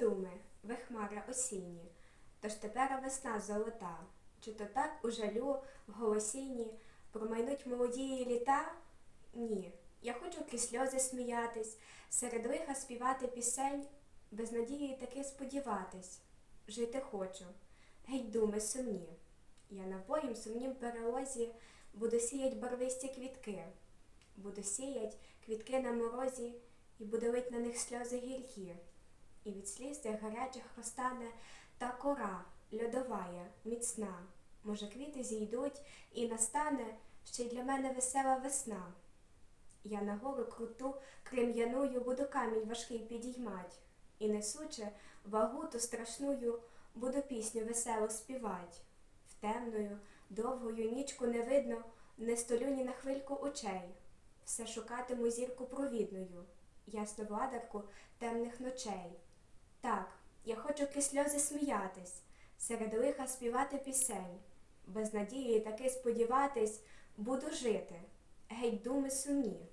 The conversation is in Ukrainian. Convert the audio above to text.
думи, ви хмара осінні, тож тепер весна золота, чи то так у жалю, в голосінні промайнуть молодії літа? Ні, я хочу крізь сльози сміятись, серед лиха співати пісень, без надії таки сподіватись, жити хочу, геть думи сумні. Я на боїм сумнім перелозі буду сіять барвисті квітки, буду сіять квітки на морозі, і буде лить на них сльози гіркі. І від сліз тих гарячих розтане та кора льодовая, міцна. Може, квіти зійдуть і настане ще й для мене весела весна. Я на гору круту крем'яною буду камінь важкий підіймать, і несучи вагу ту страшную, буду пісню весело співать. В темною, довгою нічку не видно, не столю ні на хвильку очей. Все шукатиму зірку провідною, ясну владарку темних ночей. Так, я хочу крізь сльози сміятись, серед лиха співати пісень, без надії таки сподіватись, буду жити, геть думи сумні.